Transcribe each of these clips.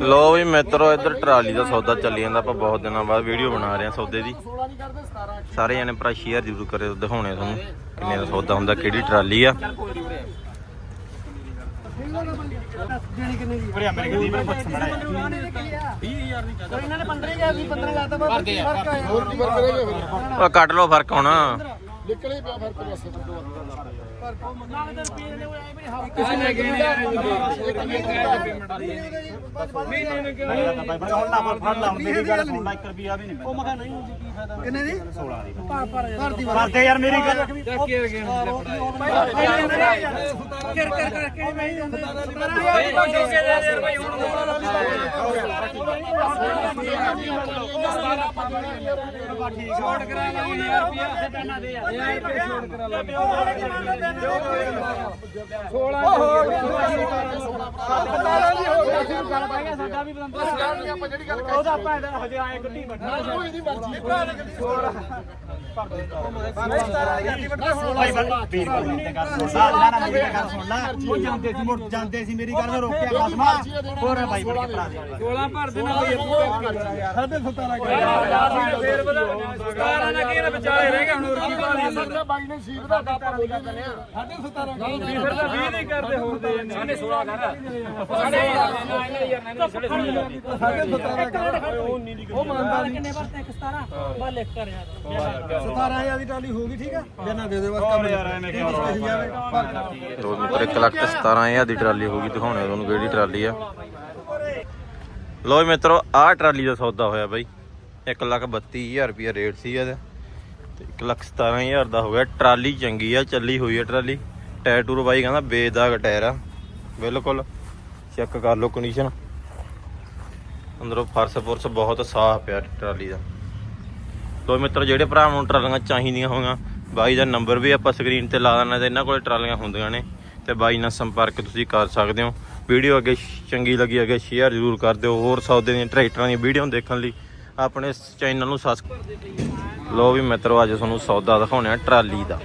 ਲੋ ਵੀ ਮਿੱਤਰੋ, ਇੱਧਰ ਟਰਾਲੀ ਦਾ ਸੌਦਾ ਚੱਲੀ ਜਾਂਦਾ। ਆਪਾਂ ਬਹੁਤ ਦਿਨਾਂ ਬਾਅਦ ਵੀਡੀਓ ਬਣਾ ਰਹੇ ਹਾਂ ਸੌਦੇ ਦੀ। ਸਾਰੇ ਜਣੇ ਭਰਾ ਸ਼ੇਅਰ ਜ਼ਰੂਰ ਕਰਿਓ, ਦਿਖਾਉਣੇ ਤੁਹਾਨੂੰ ਕਿੰਨੇ ਦਾ ਸੌਦਾ ਹੁੰਦਾ, ਕਿਹੜੀ ਟਰਾਲੀ ਆ। ਉਹ ਕੱਟ ਲਓ ਫ਼ਰਕ ਹੁਣ। ਨਿਕਲੇ ਪਿਆ ਫ਼ਰਕ ਬਸ ਕਿਸੇ ਨੇ ਕਿਹਾ ਮਹੀਨੇ ਨੂੰ ਕਿਉਂ ਨਹੀਂ ਹੁਣ ਨਾ ਫੜ ਲਾ ਹੁਣ ਮੇਰੀ ਗੱਲ ਸੁਣ ਲੈ 1 ਰੁਪਿਆ ਵੀ ਨਹੀਂ ਉਹ ਮੈਂ ਨਹੀਂ ਕਿੰਨੇ ਦੀ? ਕਰਦੇ ਯਾਰ ਮੇਰੀ ਗੱਲ ਕਰ ਕਰ ਕਰਕੇ ਮੈਂ ਹੀ ਜਾਂਦਾ ਉਹਦਾ ਭੈਣ ਹਜੇ ਆਏ ਗੱਡੀ ਬੈਠਾ। ਕੋਈ ਨਹੀਂ ਮਰਜ਼ੀ। ਭਾਈ ਵੀਰ ਗੱਲ ਤੇ ਗੱਲ ਸੁਣ ਲਾ ਨਾ ਮੇਰੀ ਗੱਲ ਸੁਣ ਲਾ ਉਹ ਜਾਂਦੇ ਸੀ ਮੁੜ ਜਾਂਦੇ ਸੀ ਮੇਰੀ ਗੱਲ ਨੂੰ ਰੋਕਿਆ ਖਸਮਾ ਹੋਰ ਭਾਈ ਬੜ ਕੇ ਭਰਾ ਦੇ 16 ਭਰ ਦੇਣਾ ਬਈ ਸਾਡੇ 17 ਫੇਰ ਬਤਾ 17 ਨਾ ਕਿਹੜਾ ਵਿਚਾਲੇ ਰਹਿ ਗਿਆ ਹੁਣ ਹੋਰ ਕੀ ਬਾਤ ਸਾਡੇ ਬਾਈ ਨੇ ਸੀਟ ਦਾ ਕਾਪਾ ਬੋਲਿਆ ਕਰਿਆ ਸਾਡੇ 17 ਫਿਰ ਤਾਂ 20 ਨਹੀਂ ਕਰਦੇ ਹੋਰ ਦੇ ਜਾਂਦੇ 16 ਕਰ ਸਾਡੇ ਸਾਡੇ 17 ਕਰ ਉਹ ਮੰਨਦਾ ਕਿੰਨੇ ਭਰਤੇ 17 ਬਾ ਲਿਖ ਕਰ ਯਾਰ 17000 ਦੀ ਟਾਲੀ ਹੋ ਗਈ ਠੀਕ ਆ? ਜਨਾ ਦੇ ਦੇ ਬਸ ਕੰਮ ਯਾਰ ਐਵੇਂ ਕਿਉਂ ਦੋ ਮਿੱਤਰ 1 ਲੱਖ ਤੇ 17000 ਦੀ ਟਰਾਲੀ ਹੋਊਗੀ ਦਿਖਾਉਣੇ ਤੁਹਾਨੂੰ ਕਿਹੜੀ ਟਰਾਲੀ ਆ। ਲੋ ਵੀ ਮਿੱਤਰੋ ਆਹ ਟਰਾਲੀ ਦਾ ਸੌਦਾ ਹੋਇਆ ਬਾਈ। 1 ਲੱਖ 32000 ਰੁਪਏ ਰੇਟ ਸੀ ਇਹਦਾ। ਤੇ 1 ਲੱਖ 17000 ਦਾ ਹੋ ਗਿਆ। ਟਰਾਲੀ ਚੰਗੀ ਆ ਚੱਲੀ ਹੋਈ ਆ ਟਰਾਲੀ। ਟਾਇਰ ਟੂਰ ਬਾਈ ਕਹਿੰਦਾ ਬੇਦਾਗ ਟਾਇਰ ਆ। ਬਿਲਕੁਲ। ਚੈੱਕ ਕਰ ਲਓ ਕੰਡੀਸ਼ਨ ਅੰਦਰੋਂ ਫਰਸ਼ ਫੁਰਸ਼ ਬਹੁਤ ਸਾਫ਼ ਪਿਆ ਟਰਾਲੀ ਦਾ। ਲੋ ਮਿੱਤਰ, ਜਿਹੜੇ ਭਰਾ ਨੂੰ ਟਰਾਲੀਆਂ ਚਾਹੀਦੀਆਂ ਹੋਈਆਂ, ਬਾਈ ਦਾ ਨੰਬਰ ਵੀ ਆਪਾਂ ਸਕਰੀਨ ਤੇ ਲਾ ਦਿੰਦੇ ਤੇ ਇਹਨਾਂ ਕੋਲੇ ਟਰਾਲੀਆਂ ਹੁੰਦੀਆਂ ਨੇ। ਤੇ ਬਾਈ ਨਾਲ ਸੰਪਰਕ ਤੁਸੀਂ ਕਰ ਸਕਦੇ ਹੋ। ਵੀਡੀਓ ਅੱਗੇ ਚੰਗੀ ਲੱਗੀ ਅੱਗੇ ਸ਼ੇਅਰ ਜ਼ਰੂਰ ਕਰ ਦਿਓ। ਹੋਰ ਸੌਦੇ ਦੀਆਂ ਟਰੈਕਟਰਾਂ ਦੀਆਂ ਵੀਡੀਓ ਦੇਖਣ ਲਈ ਆਪਣੇ ਚੈਨਲ ਨੂੰ ਸਬਸਕ੍ਰਾਈਬ ਲੋ ਵੀ ਮਿੱਤਰੋ, ਅੱਜ ਤੁਹਾਨੂੰ ਸੌਦਾ ਦਿਖਾਉਣਾ ਹੈ ਟਰਾਲੀ ਦਾ।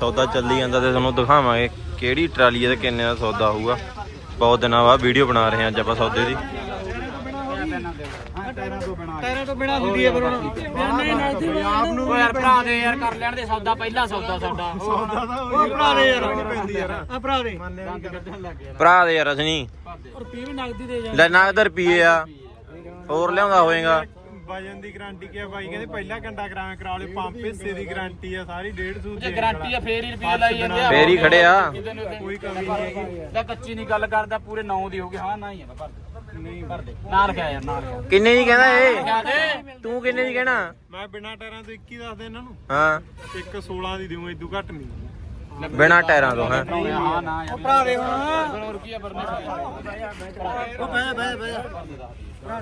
ਸੌਦਾ ਚੱਲੀ ਜਾਂਦਾ ਤੇ ਤੁਹਾਨੂੰ ਦਿਖਾਵਾਂਗੇ ਕਿਹੜੀ ਟਰਾਲੀ ਹੈ ਤੇ ਕਿੰਨੇ ਦਾ ਸੌਦਾ ਹੋਊਗਾ। ਬਹੁਤ ਦਿਨਾਂ ਬਾਅਦ ਵੀਡੀਓ ਬਣਾ ਰਹੇ ਹਾਂ ਅੱਜ ਆਪਾਂ ਸੌਦੇ ਦੀ। ਟਾਇਰਾਂ ਤੋਂ ਬਿਨਾ ਹੁੰਦੀ ਹੈ ਪਰ ਹੁਣ। ਨਹੀਂ ਨਹੀਂ ਆਪ ਨੂੰ ਓ ਯਾਰ ਭਰਾ ਦੇ ਯਾਰ ਕਰ ਲੈਣ ਦੇ ਸੌਦਾ ਪਹਿਲਾ ਸੌਦਾ ਸਾਡਾ। ਉਹ ਭਰਾ ਦੇ ਯਾਰ। ਆ ਭਰਾ ਦੇ। ਭਰਾ ਦੇ ਯਾਰ ਅਸਨੀ ਰੁਪਏ ਵੀ ਨਗਦੀ ਦੇ ਜਾ ਲੈ ਨਗਦ ਰੁਪਏ ਆ। ਹੋਰ ਲਿਆਉਂਦਾ ਹੋਏਗਾ। ਵਜਨ ਦੀ ਗਾਰੰਟੀ ਕੀ ਆ ਬਾਈ? ਕਹਿੰਦੇ ਪਹਿਲਾ ਘੰਟਾ ਕਰਾਵੇਂ ਕਰਾ ਲਿਓ ਪੰਪ ਹਿੱਸੇ ਦੀ ਗਾਰੰਟੀ ਆ ਸਾਰੀ 150 ਜੇ ਗਾਰੰਟੀ ਆ ਫੇਰ ਹੀ ਰੁਪਏ ਲਾਈ ਜਾਂਦੇ ਆ। ਫੇਰ ਹੀ ਖੜੇ ਆ ਕੋਈ ਕਮੀ ਨਹੀਂ ਹੈਗੀ। ਤਾਂ ਕੱਚੀ ਨਹੀਂ ਗੱਲ ਕਰਦਾ ਪੂਰੇ 9 ਦੀ ਹੋਗੀ ਹਾਂ ਨਾ ਹੀ ਆ ਮੈਂ ਭਰ ਦੇ ਦੇ ਨਾਲ ਲਿਖਿਆ ਯਾਰ ਨਾਲ ਲਿਖਿਆ ਕਿੰਨੇ ਦੀ ਕਹਿੰਦਾ ਇਹ? ਤੂੰ ਕਿੰਨੇ ਦੀ ਕਹਿਣਾ? ਮੈਂ ਬਿਨਾ ਟਾਇਰਾਂ ਤੋਂ 21 ਦੱਸ ਦੇ ਇਹਨਾਂ ਨੂੰ। ਹਾਂ। ਇੱਕ 16 ਦੀ ਦਿਉ ਇਦੋਂ ਘੱਟ ਨਹੀਂ। ਬਿਨਾ ਟਾਇਰਾਂ ਤੋਂ ਹੈ? ਹਾਂ ਨਾ ਯਾਰ ਭਰਾ ਦੇ ਹੁਣ। ਹੋਰ ਕੀ ਆ ਵਰਨੇ ਉਹ ਬਹਿ ਬਹਿ ਬਹਿ। ਭਰਾ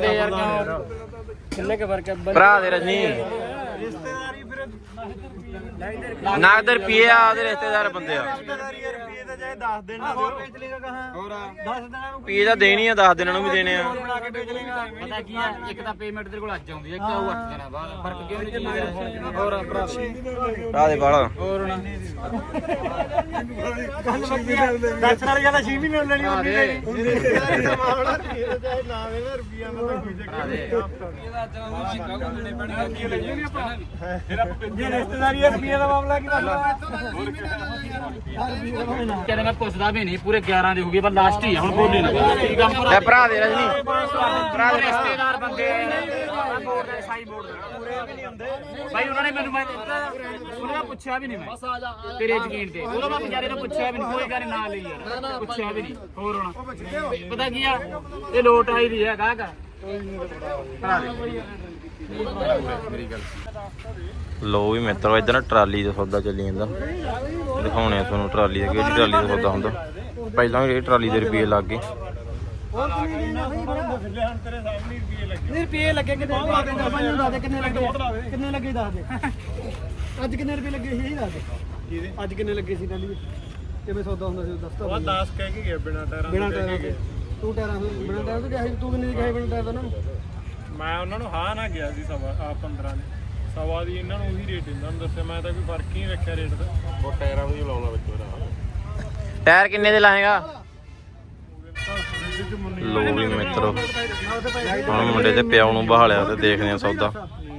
ਦੇ। ਯਾਰ ਕਿੰਨੇ ਕੇ ਵਰਕ ਭਰਾ ਦੇ ਰਜਨੀ। ਰਿਸ਼ਤੇਦਾਰੀ ਨਗਦ ਰੁਪਏ ਆ ਉਹਦੇ ਰਿਸ਼ਤੇਦਾਰ ਬੰਦੇ ਆ। ਰੁਪਏ ਤਾਂ ਚਾਹੇ 10 ਦਿਨ ਨਾ ਦਿਓ। ਵੇਚ ਲੇਗਾ ਕਹਾਂ? ਹੋਰ 10 ਦਿਨਾਂ ਨੂੰ ਰੁਪਏ ਤਾਂ ਦੇਣੀ ਆ 10 ਦਿਨਾਂ ਨੂੰ ਵੀ ਦੇਣੇ ਆ। ਬਣਾ ਕੇ ਵੇਚ ਲੇਗਾ ਪਤਾ ਕੀ ਆ ਇੱਕ ਤਾਂ ਪੇਮੈਂਟ ਤੇਰੇ ਕੋਲ ਅੱਜ ਆਉਂਦੀ ਹੈ ਇੱਕ ਉਹ 8 ਦਿਨਾਂ ਬਾਅਦ। ਫ਼ਰਕ ਕਿਉਂ ਨਹੀਂ ਚੱਲਦਾ ਹੋਰ ਭਰਾ। ਭਰਾ ਦੇ ਬਾਲ ਹੋਰ ਨਾ ਦੱਸਣ ਵਾਲੀ ਗੱਲ 6 ਮਹੀਨੇ ਲੈਣੀ ਮਾਮਲਾ ਚਾਹੇ ਨਾ ਵੇਵੇ ਰੁਪਿਆ ਮੈਂ ਤਾਂ ਕੋਈ ਚੱਕਰ ਨਹੀਂ। ਜੇ ਰਿਸ਼ਤੇਦਾਰੀ ਹੈ ਰੁਪਏ ਦਾ ਮਾਮਲਾ ਕੀ ਮਸਲਾ ਕਹਿੰਦੇ ਮੈਂ ਪੁੱਛਦਾ ਵੀ ਨਹੀਂ ਪੂਰੇ 11 ਦੀ ਹੋ ਗਈ ਪਰ ਲਾਸਟ ਹੀ ਆ, ਹੁਣ ਬੋਲੀ ਨਾ ਇਹ ਭਰਾ ਦੇ ਰਜਨੀ। ਭਰਾ ਦੇ ਰਿਸ਼ਤੇਦਾਰ ਬੰਦੇ ਬੋਰਡ ਦੇ ਸਾਈ ਬੋਰਡ ਦੇ। ਭਾਈ ਉਹਨਾਂ ਨੇ ਮੈਨੂੰ ਮੈਂ ਉਹਨਾਂ ਦਾ ਪੁੱਛਿਆ ਵੀ ਨਹੀਂ ਮੈਂ। ਤੇਰੇ ਯਕੀਨ ਤੇ। ਉਹਦਾ ਮੈਂ ਪੰਜਾਰੇ ਨੂੰ ਪੁੱਛਿਆ ਵੀ ਨਹੀਂ ਕੋਈ ਗੱਲ ਨਾ ਲਈ ਯਾਰ। ਪੁੱਛਿਆ ਵੀ ਨਹੀਂ ਹੋਰ ਹੋਣਾ। ਪਤਾ ਕੀ ਆ? ਇਹ ਲੋਟ ਆਈ ਦੀ ਹੈ ਗਾਹਕ ਭਰਾ ਦੇ। ਲੋ ਵੀ ਮਿੱਤਰੋ ਇਧਰ ਨਾ ਟਰਾਲੀ ਦਾ ਸੌਦਾ ਚੱਲੀ ਜਾਂਦਾ। ਦਿਖਾਉਣੇ ਆ ਤੁਹਾਨੂੰ ਟਰਾਲੀ ਦਾ ਕਿਹੜੀ ਟਰਾਲੀ ਦਾ ਸੌਦਾ ਹੁੰਦਾ। ਪਹਿਲਾਂ ਵੀ ਇਹ ਟਰਾਲੀ ਦੇ ਰੁਪਏ ਲੱਗ ਗਏ। ਨਹੀਂ ਰੁਪਏ ਲੱਗੇ ਕਿਤੇ ਮੈਨੂੰ ਦੱਸ ਦੇ। ਕਿੰਨੇ ਲੱਗੇ? ਕਿੰਨੇ ਲੱਗੇ ਦੱਸ ਦੇ? ਅੱਜ ਕਿੰਨੇ ਰੁਪਏ ਲੱਗੇ ਸੀ ਇਹ ਦੱਸ ਦੇ। ਅੱਜ ਕਿੰਨੇ ਲੱਗੇ ਸੀ ਟਾਲੀ ਕਿਵੇਂ ਸੌਦਾ ਹੁੰਦਾ ਸੀ ਦੱਸ ਉਹ ਤਾਂ 10 ਕਹਿ ਕੇ ਗਿਆ ਬਿਨਾ ਟਾਇਰਾਂ ਬਿਨਾ ਤੋਂ ਟਾਇਰਾਂ ਦੇ ਤੂੰ ਟਾਇਰਾਂ ਤੋਂ ਬਿਨਾ ਟਾਇਰਾਂ ਤੋਂ ਕਿਹਾ ਸੀ ਤੂੰ ਕਿੰਨੇ ਦੀ ਕਹੇ ਬਿਨਾ ਟਾਇਰਾਂ ਤੋਂ ਨੂੰ? ਮੈਂ ਉਹਨਾਂ ਨੂੰ ਹਾਂ ਨਾ ਗਿਆ ਸੀ ਸਵਾ ਆ 15 ਨੇ। ਸਵਾ ਦੀ ਇਹਨਾਂ ਨੂੰ ਉਹੀ ਰੇਟ ਇਹਨਾਂ ਨੂੰ ਦੱਸਿਆ ਮੈਂ ਤਾਂ ਕੋਈ ਫ਼ਰਕ ਹੀ ਨਹੀਂ ਰੱਖਿਆ ਰੇਟ ਦਾ। ਉਹ ਟਾਇਰਾਂ ਨੂੰ ਲਾਉਣਾ ਵਿੱਚ ਉਹਦਾ ਟਾਇਰ ਕਿੰਨੇ ਦੇ ਲਾਏਗਾ? ਲੋ ਵੀ ਮਿੱਤਰੋ। ਹੁਣ ਮੁੰਡੇ ਦੇ ਪਿਓ ਨੂੰ ਬਹਾਲਿਆ ਤੇ ਦੇਖਦੇ ਆ ਸੌਦਾ।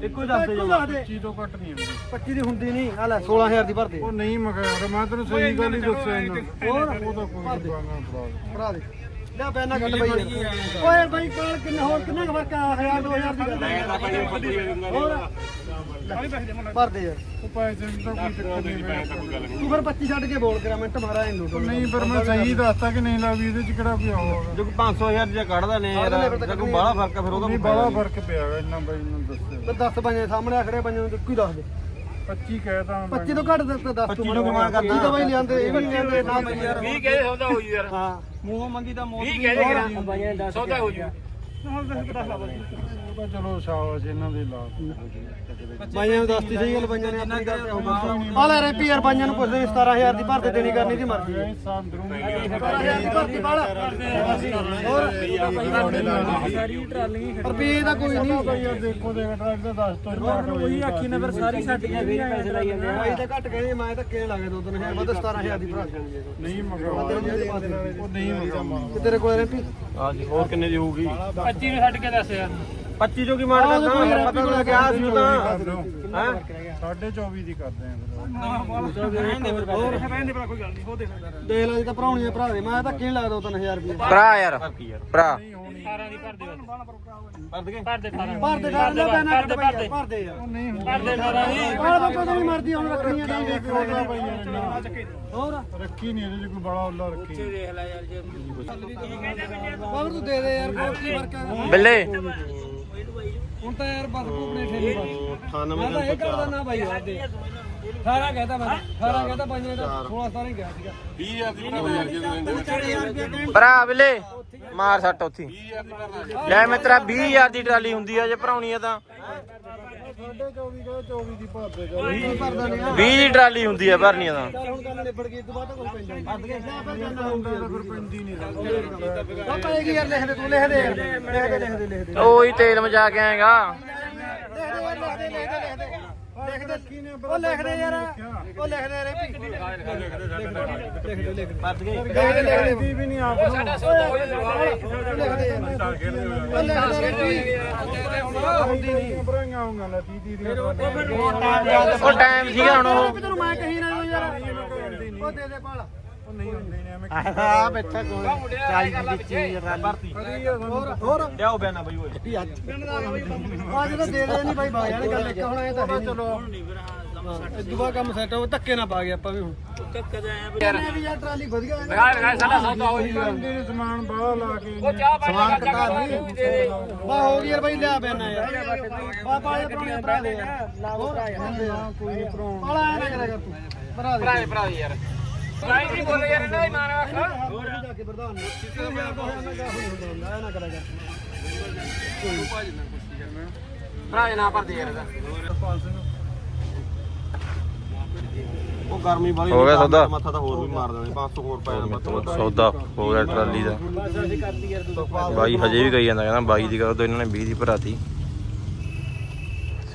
ਇੱਕੋ ਹੀ ਦੱਸ ਦੇ ਜੋ 25 ਤੋਂ ਘੱਟ ਨਹੀਂ ਹੁੰਦੀ। 25 ਦੀ ਹੁੰਦੀ ਨਹੀਂ ਆ ਲੈ 16000 ਦੀ ਭਰਦੇ ਉਹ ਨਹੀਂ ਮਗਰ ਮੈਂ ਤੈਨੂੰ ਸਹੀ ਗੱਲ ਹੀ ਦੱਸਿਆ ਇਹਨਾਂ ਹੋਰ? ਉਹ ਤਾਂ ਕੋਈ ਨਹੀਂ ਬਾਗਾ ਭਰਾ ਭਰਾ ਦੇ। ਲੈ ਪੈਨਾ ਕੱਢ ਬਈ? ਓਏ ਬਾਈ ਕਾਲ ਕਿੰਨਾ ਹੋਰ ਕਿੰਨਾ ਕੁ ਫ਼ਰਕ ਆ? 1000 2000 ਦੀ ਗੱਲ ਹੋਰ? ਭਰਦੇ ਯਾਰ। ਉਹ ਪੈਸੇ ਦੀ ਤਾਂ ਕੋਈ ਚੱਕਰ ਨਹੀਂ ਮੈਂ ਤੂੰ ਫਿਰ 25 ਛੱਡ ਕੇ ਬੋਲ ਕਰਾ ਮਿੰਟ ਮਾਰਾ ਇਹਨੂੰ ਉਹ ਨਹੀਂ ਪਰ ਮੈਂ ਸਹੀ ਦੱਸਤਾ ਕਿ ਨਹੀਂ ਲਾ ਵੀ ਇਹਦੇ ਚ ਕਿਹੜਾ ਕੋਈ ਹੋਗਾ ਜੋ 500000 ਜੇ ਕੱਢਦਾ ਨੇ ਯਾਰ, ਜੇ ਕੋਈ ਬਾਹਲਾ ਫ਼ਰਕ ਆ ਫਿਰ ਨਹੀਂ ਬੜਾ ਫ਼ਰਕ ਪਿਆ ਇੰਨਾ ਬਾਈ ਨੂੰ ਦੱਸਿਆ ਤੇ 10 ਬੰਦੇ ਸਾਹਮਣੇ ਖੜੇ ਬੰਦੇ ਨੂੰ ਇੱਕੋ ਹੀ ਦੱਸ ਦੇ 25 ਕਹਿਤਾ ਮੈਂ 25 ਤੋਂ ਘੱਟ ਦਿੱਤੇ 10 ਤੂੰ ਮੈਨੂੰ ਕਮਾਲ ਕਰਦਾ? ਤਾਂ ਬਾਈ ਲਿਆਂਦੇ ਇਹ ਵੀ ਲਿਆਂਦੇ ਨਾ ਬਾਈ ਯਾਰ 20 ਕਹੇ ਸੌਦਾ ਹੋ ਜੂ ਯਾਰ। ਹਾਂ। ਮੂੰਹੋਂ ਮੰਗੀ ਤਾਂ ਮੋਹ 20 ਕਹਦੇ ਕਰਾ ਸੌਦਾ ਹੋ ਜੂ। ਉਹ ਤਾਂ ਚਲੋ ਸ਼ਾਬਾਸ਼ ਇਹਨਾਂ ਦੇ ਲਾ ਬਾਈਆਂ ਨੂੰ ਦੱਸਤੀ ਸਹੀ ਗੱਲ ਬਾਈਆਂ ਨੇ ਆਪਣੀ ਗੱਲ ਤੇ ਆ ਲੈ ਰੈਪੀ ਯਾਰ ਬਾਈਆਂ ਨੂੰ ਪੁੱਛਦੇ 17000 ਦੀ ਭਰਦੇ ਦੇਣੀ ਕਰਨੀ ਦੀ ਮਰਜ਼ੀ ਹੈ। ਇਹ ਸਾਂਦਰੂ 17000 ਦੀ ਭਰਤੀ ਬਾਲ ਹੋਰ? ਰੁਪਏ ਦਾ ਕੋਈ ਨਹੀਂ। ਯਾਰ ਦੇਖੋ ਦੇਖ ਟਰੈਕ ਦਾ 10 ਤੋਂ ਉਹੀ ਆਖੀ ਨਾ ਫਿਰ ਸਾਰੀ ਛੱਡ ਕੇ ਵੀ ਪੈਸੇ ਲਾਈ ਜਾਂਦੇ ਆ। ਬਾਈ ਤਾਂ ਘੱਟ ਕਹਿੰਦੇ ਮੈਂ ਤਾਂ ਕਿਹਨੇ ਲਾਗੇ ਦੋ ਤਿੰਨ ਹਜ਼ਾਰ ਵੱਧ 17000 ਦੀ ਭਰਾ ਨਹੀਂ ਮਗਾ ਉਹ ਨਹੀਂ ਮਗਾ ਕਿ ਤੇਰੇ ਕੋਲ ਰੈਪੀ? ਹਾਂਜੀ ਹੋਰ ਕਿੰਨੇ ਦੀ ਹੋਊਗੀ? 25 ਨੂੰ ਛੱਡ ਕੇ ਦੱਸ ਯਾਰ 25 ਜੋ ਕੀ ਮਾਰ ਕਰਦਾ? ਯਾਰ ਪਤਾ ਲੱਗ ਗਿਆ ਸੀ ਤਾਂ ਹਾਂ? 24 ਦੀ ਕਰਦੇ ਆ ਦੇਖ ਲੈ ਜੀ ਤਾਂ ਭਰਾਉਣੀ ਭਰਾ ਦੇ ਮੈਂ ਤਾਂ ਰੁਪਏ ਭਰਾ ਯਾਰ ਭਰਾ 18 ਦੀ ਭਰ ਦੇ ਭਰ ਦੇ ਭਰ ਦੇ 18 ਭਰਦੇ ਕਰ ਲੈ ਪੈਣਾ ਯਾਰ ਭਰਦੇ ਯਾਰ ਭਰ ਦੇ 18 ਦੀ ਬਾਲ ਬੱਕੋ ਜਿਹੜੀ ਮਰਜ਼ੀ ਹੁਣ ਰੱਖਣੀਆਂ ਨਹੀਂ ਦੇਖੋ ਹੋਰ? ਰੱਖੀ ਨਹੀਂ ਇਹਦੇ ਚ ਕੋਈ ਬੜਾ ਉੱਲਾ ਰੱਖੀ ਬਾਬਰ ਤੂੰ ਦੇ ਦੇ ਯਾਰ ਬਹੁਤ ਕੀ ਫ਼ਰਕ ਹੈ ਬਿੱਲੇ। ਹੁਣ ਤਾਂ ਯਾਰ ਬਸ ਕੋਪਨੇ ਠੇਰੀ ਬਸ। ਮੈਂ ਤਾਂ ਇਹ ਕਰਦਾ ਨਾ ਬਾਈ ਯਾਰ ਦੇ। 18 ਕਹਤਾ ਮੈਂ 18 ਕਹਤਾ ਪੰਜ ਨੇ ਤਾਂ 16 17 ਹੀ ਗਿਆ ਸੀਗਾ। ਭਰਾ ਬਿੱਲੇ ਮਾਰ ਸੱਟ ਉੱਥੇ। ਲੈ ਮਿੱਤਰਾ 20000 ਦੀ ਟਰਾਲੀ ਹੁੰਦੀ ਆ ਜੇ ਭਰਾਉਣੀ ਆ ਤਾਂ। 24 ਕਹੇ 24 ਦੀ ਭਰ ਦੇ ਨਹੀਂ ਭਰਦਾ ਨਹੀਂ 20 ਦੀ ਟਰਾਲੀ ਹੁੰਦੀ ਆ ਭਰਨੀ ਆ ਤਾਂ। ਚੱਲ ਹੁਣ ਗੱਲ ਨਿਬੜ ਗਈ ਦੁਬਾਰਾ ਤਾਂ ਕੋਈ ਪੈਂਦਾ ਨਹੀਂ। ਭਰ ਗਏ ਨਾ ਪਰ ਜਾਣਾ ਹੋਊਗਾ ਫਿਰ ਪੈਂਦੀ ਨਹੀਂ ਪਾਪਾ ਇਹ ਕੀ ਯਾਰ ਲਿਖ ਦੇ ਤੂੰ ਲਿਖ ਦੇ ਯਾਰ। ਲਿਖ ਦੇ ਲਿਖ ਦੇ ਲਿਖ ਦੇ ਉਹੀ ਤੇਲ ਮਚਾ ਕੇ ਆਏਗਾ। ਲਿਖ ਦੇ ਯਾਰ ਲਿਖ ਦੇ ਲਿਖ ਦੇ ਲਿਖ ਦੇ ਲਿਖ ਦੇ ਉਹ ਲਿਖ ਦੇ ਯਾਰ ਉਹ ਲਿਖ ਦੇ ਰੇਪੀ ਲਿਖ ਦੇ ਲਿਖ ਦੇ ਭਰ ਗਏ। ਲਿਖ ਦੇ ਵੀ ਨਹੀਂ ਆਪ ਨੂੰ। ਲਿਖ ਦੇ ਯਾਰ। ਉਹ ਲਿਖ ਦੇ ਰੇਪੀ ਹੁੰਦੀ ਨਹੀਂ। ਬਰਾਂਗਾ ਆਉਂਗਾ ਲੈ 30 ਦੀ ਉਹ ਟਾਈਮ ਸੀਗਾ ਹੁਣ ਉਹ। ਤੈਨੂੰ ਮੈਂ ਕਹੀ ਨਾ ਯਾਰ। ਉਹ ਦੇ ਦੇ ਪਾਲ ਉਹ ਨਹੀਂ ਹੁੰਦੇ ਨੇ ਐਵੇਂ ਆ ਬੈਠਾ ਕੋਲ 40 ਦੀ ਵਿੱਚ ਭਰਤੀ। ਹੋਰ। ਹੋਰ। ਲਿਆਓ ਬਿਆਨਾ ਬਈ ਓਏ। ਅੱਜ ਤਾਂ ਦੇ ਦੇ ਨਹੀਂ ਬਾਈ ਬਾਗ ਜਾਣੇ ਗੱਲ ਇੱਕ ਹੁਣ ਐ ਤਾਂ। ਚਲੋ। ਦੁਬਾਰਾ ਕੰਮ ਸੈੱਟ ਹੋ ਧੱਕੇ ਨਾ ਪਾ ਗਏ ਆਪਾਂ ਵੀ ਹੁਣ। ਧੱਕੇ ਦਾ ਆਇਆ ਵੀ ਯਾਰ ਟਰਾਲੀ ਵਧੀਆ ਹੈ। ਲਗਾ ਲਗਾ ਸਾਡਾ ਸੌਦਾ ਹੋ ਜੂ ਨੇ ਸਮਾਨ ਬਾਹਰ ਲਾ ਕੇ ਉਹ ਚਾਹ ਪਾਣੀ ਦਾ ਖਰਚਾ ਕੋਈ ਦੇ ਦੇ। ਬਾ ਹੋ ਗਈ ਯਾਰ ਬਾਈ ਲਿਆ ਪੈਣਾ ਯਾਰ। ਬਾ ਪਾ ਇਹ ਪੁਰਾਣੇ ਭਰਾ ਦੇ ਯਾਰ। ਕੋਈ ਭਰਾਉਣ ਪਾਲਾ ਐ ਨਾ ਕਰਿਆ ਕਰ ਤੂੰ। ਭਰਾ ਦੇ। ਭਰਾ ਦੇ ਭਰਾ ਦੇ ਯਾਰ। ਨਹੀਂ ਨਹੀਂ ਬੋਲੇ ਯਾਰ ਇਹਨਾਂ ਦਾ ਹੀ ਮਾਨ ਆਖ ਹੋਰ ਜਾ ਕੇ ਪ੍ਰਧਾਨ ਨੂੰ। ਤੂੰ ਯਾਰ ਦੋ ਨਾ ਕਾ ਹੁੰਦਾ ਐ ਨਾ ਕਰਿਆ ਕਰ। ਭਰਾ ਦੇ ਨਾ ਭਰ ਦੇ ਯਾਰ ਇਹਦਾ। ਉਹ ਗਰਮੀ ਵਾਲੀ ਹੋ ਗਿਆ ਸੌਦਾ? ਮੱਥਾ ਤਾਂ ਹੋਰ ਵੀ ਮਾਰ ਦੇਣੇ 500 ਹੋਰ ਪੈ ਜਾਣਾ ਮਿੱਤਰੋ ਸੌਦਾ ਹੋ ਗਿਆ ਟਰਾਲੀ ਦਾ। ਬਾਈ ਹਜੇ ਵੀ ਕਹੀ ਜਾਂਦਾ ਕਹਿੰਦਾ ਬਾਈ ਦੀ ਕਰੋ ਤਾਂ ਇਹਨਾਂ ਨੇ 20 ਦੀ ਭਰਾਤੀ।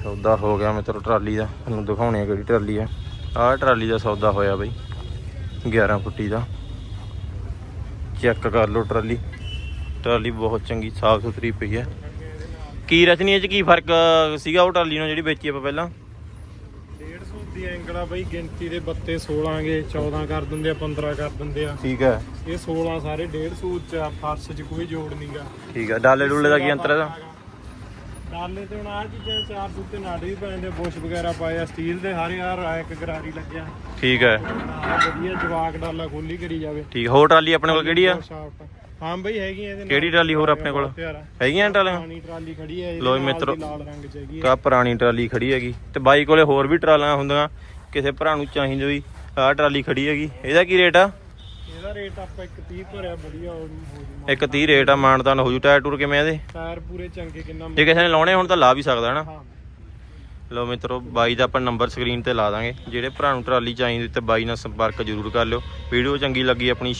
ਸੌਦਾ ਹੋ ਗਿਆ ਮਿੱਤਰੋ ਟਰਾਲੀ ਦਾ ਤੁਹਾਨੂੰ ਦਿਖਾਉਣੀ ਆ ਕਿਹੜੀ ਟਰਾਲੀ ਆ। ਆਹ ਟਰਾਲੀ ਦਾ ਸੌਦਾ ਹੋਇਆ ਬਾਈ 11 ਫੁੱਟੀ ਦਾ। ਚੈੱਕ ਕਰ ਲਓ ਟਰਾਲੀ। ਟਰਾਲੀ ਬਹੁਤ ਚੰਗੀ ਸਾਫ਼ ਸੁਥਰੀ ਪਈ ਹੈ। ਕੀ ਰਚਨੀ ਇਹ ਚ ਕੀ ਫ਼ਰਕ ਸੀਗਾ ਉਹ ਟਰਾਲੀ ਨਾਲ ਜਿਹੜੀ ਵੇਚੀ ਆਪਾਂ ਪਹਿਲਾਂ? 150 ਦੀ ਐਂਗਲਾ ਬਈ ਗਿਣਤੀ ਦੇ ਬੱਤੇ 16 ਗੇ 14 ਕਰ ਦਿੰਦੇ ਆ 15 ਕਰ ਦਿੰਦੇ ਆ। ਠੀਕ ਹੈ ਇਹ 16 ਸਾਰੇ 150 ਚ ਆ, ਫਰਸ਼ 'ਚ ਕੋਈ ਜੋੜ ਨਹੀਂਗਾ ਠੀਕ ਹੈ ਡਾਲੇ ਡੁੱਲੇ ਦਾ ਕੀ ਅੰਤਰ ਇਹਦਾ? ਡਾਲੇ ਤੇ ਹੁਣ ਆ ਚੀਜ਼ਾਂ ਚਾਰ ਸੁੱਤੇ ਨਾੜ ਵੀ ਪੈਂਦੇ ਬੁਸ਼ ਵਗੈਰਾ ਪਾਏ ਆ ਸਟੀਲ ਦੇ ਹਰ ਯਾਰ ਆ ਇੱਕ ਗਰਾਰੀ ਲੱਗਿਆ। ਠੀਕ ਹੈ ਆ ਵਧੀਆ ਜਵਾਕ ਡਾਲਾ ਖੋਲੀ ਕਰੀ ਜਾਵੇ। ਠੀਕ ਹੋਰ ਟਰਾਲੀ ਆਪਣੇ ਕੋਲ ਕਿਹੜੀ ਆ? ਹਾਂ ਬਈ ਹੈਗੀ ਆ ਇਹਦੇ ਨਾਲ ਕਿਹੜੀ ਟਰਾਲੀ ਹੋਰ ਆਪਣੇ ਕੋਲ? ਹੈਗੀਆਂ ਟਰਾਲੀਆਂ? ਪੁਰਾਣੀ ਟਰਾਲੀ ਖੜੀ ਹੈ ਜੀ ਮਿੱਤਰੋ। ਲਾਲ ਰੰਗ ਚ ਹੈਗੀ ਆ। ਕਾ ਪੁਰਾਣੀ ਟਰਾਲੀ ਖੜੀ ਹੈਗੀ ਤੇ ਬਾਈ ਕੋਲੇ ਹੋਰ ਵੀ ਟਰਾਲੀਆਂ ਹੁੰਦੀਆਂ ਕਿਸੇ ਭਰਾ ਨੂੰ ਚਾਹੀਦੀ ਹੋਈ ਆਹ ਟਰਾਲੀ ਖੜੀ ਹੈਗੀ। ਇਹਦਾ ਕੀ ਰੇਟ ਆ? ਇਹਦਾ ਰੇਟ ਆਪਾਂ ਇੱਕ 30 ਭਰਿਆ ਵਧੀਆ ਹੋ ਜੂ ਇੱਕ 30 ਰੇਟ ਆ ਮਾਨਤਾਨ ਹੋ ਜੂ। ਟਾਇਰ ਟੂਰ ਕਿਵੇਂ ਇਹਦੇ? ਟਾਇਰ ਪੂਰੇ ਚੰਗੇ ਕਿੰਨਾ ਜੇ ਕਿਸੇ ਨੇ ਲਾਉਣੇ ਹੁਣ ਤਾਂ ਲਾ ਵੀ ਸਕਦਾ ਹਨਾ? ਲਓ ਮਿੱਤਰੋ ਬਾਈ ਦਾ ਆਪਾਂ ਨੰਬਰ ਸਕਰੀਨ ਤੇ ਲਾ ਦਾਂਗੇ। ਜਿਹੜੇ ਭਰਾ ਨੂੰ ਟਰਾਲੀ ਚਾਹੀਦੀ ਤੇ ਬਾਈ ਨਾਲ ਸੰਪਰਕ ਜ਼ਰੂਰ ਕਰ ਲਿਓ। ਵੀਡੀਓ ਚੰਗੀ ਲੱਗੀ ਆਪਣੀ